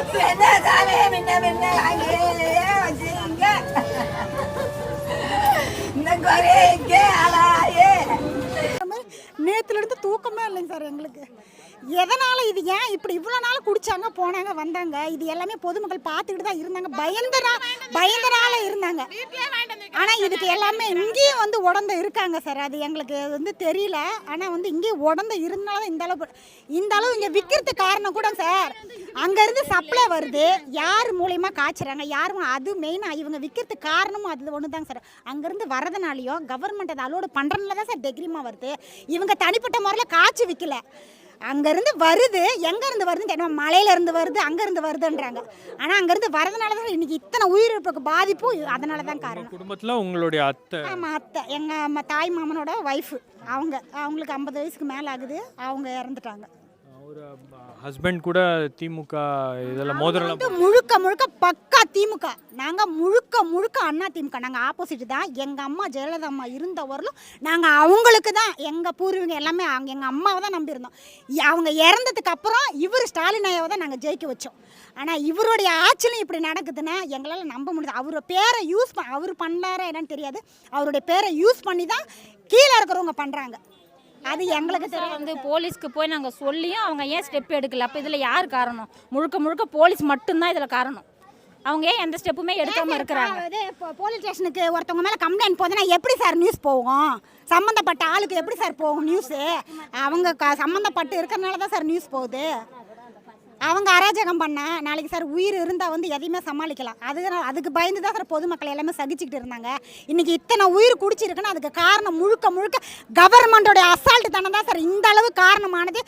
என்ன அங்கேயே வச்சுங்க இந்த குறைக்கு அலாயே நேத்துல இருந்து தூக்கமே இல்லைங்க சார் எங்களுக்கு. எதனால இது ஏன் இப்படி இவ்வளோ நாள் குடிச்சாங்க போனாங்க வந்தாங்க? இது எல்லாமே பொதுமக்கள் பார்த்துக்கிட்டு தான் இருந்தாங்க. பயந்தரா பயந்தனால இருந்தாங்க. ஆனா இதுக்கு எல்லாமே இங்கேயும் வந்து உடந்த இருக்காங்க சார். அது எங்களுக்கு வந்து தெரியல. ஆனால் வந்து இங்கேயும் உடந்த இருந்தாலும் இந்த அளவு இந்த அளவு இங்கே விற்கிறதுக்கு காரணம் கூட சார். அங்கேருந்து சப்ளை வருது. யார் மூலியமாக காய்ச்சுறாங்க யார் அது மெயினாக இவங்க விற்கிறதுக்கு காரணமும் அது ஒன்று தாங்க சார். அங்கேருந்து வரதுனாலையும் கவர்மெண்ட் அதை அலோடு பண்ணுறதுனால தான் சார் டெக்ரிமா வருது. இவங்க தனிப்பட்ட முறையில் காய்ச்சி விற்கல அங்கேருந்து வருது. எங்கேருந்து வருதுன்னு தெரியும் மலையிலேருந்து வருது அங்கேருந்து வருதுன்றாங்க. ஆனால் அங்கேருந்து வரதுனால தான் இன்னைக்கு இத்தனை உயிரிழப்புக்கு பாதிப்பும் அதனால தான் காரணம். குடும்பத்தில் உங்களுடைய அத்தை? ஆமாம் அத்தை. எங்கள் தாய் மாமனோட ஒய்ஃபு அவங்க அவங்களுக்கு ஐம்பது வயசுக்கு மேலே ஆகுது அவங்க இறந்துட்டாங்க. ஒரு ஹஸ்பண்ட் கூட திமுக இதில் மோதிரம் முழுக்க முழுக்க பக்கா திமுக. நாங்கள் முழுக்க முழுக்க அண்ணா திமுக. நாங்கள் ஆப்போசிட் தான். எங்கள் அம்மா ஜெயலலிதா அம்மா இருந்த வரலும் நாங்கள் அவங்களுக்கு தான். எங்கள் பூர்வீகம் எல்லாமே அவங்க எங்கள் அம்மாவை தான் நம்பியிருந்தோம். அவங்க இறந்ததுக்கு அப்புறம் இவர் ஸ்டாலின் ஐயாவை தான் நாங்கள் ஜெயிக்க வச்சோம். ஆனால் இவருடைய ஆட்சியிலும் இப்படி நடக்குதுன்னா எங்களால் நம்ப முடியாது. அவரோட பேரை யூஸ் அவர் பண்ணாரா என்னன்னு தெரியாது. அவருடைய பேரை யூஸ் பண்ணி தான் கீழே இருக்கிறவங்க பண்ணுறாங்க அது எங்களுக்கு தெரியும் வந்து போலீஸ்க்கு போய் நாங்கள் சொல்லியும் அவங்க ஏன் ஸ்டெப் எடுக்கல? அப்போ இதில் யார் காரணம்? முழுக்க முழுக்க போலீஸ் மட்டும்தான் இதில் காரணம். அவங்க ஏன் எந்த ஸ்டெப்புமே எடுக்காம இருக்கிறாங்க? இப்போ போலீஸ் ஸ்டேஷனுக்கு ஒருத்தவங்க மேலே கம்ப்ளைண்ட் போதுன்னா எப்படி சார் நியூஸ் போகும்? சம்மந்தப்பட்ட ஆளுக்கு எப்படி சார் போகும் நியூஸு அவங்க க சம்மந்தப்பட்டு இருக்கிறனால தான் சார் நியூஸ் போகுது. அவங்க அராஜகம் பண்ண நாளைக்கு சார் உயிர் இருந்தால் வந்து எதையுமே சமாளிக்கலாம். அது அதுக்கு பயந்து தான் சார் பொதுமக்கள் எல்லாமே சகிச்சுக்கிட்டு இருந்தாங்க. இன்றைக்கி இத்தனை உயிர் குடிச்சிருக்குன்னு அதுக்கு காரணம் முழுக்க முழுக்க கவர்மெண்டோடைய அசால்ட்டு தானே தான் சார் இந்த அளவு காரணமானது.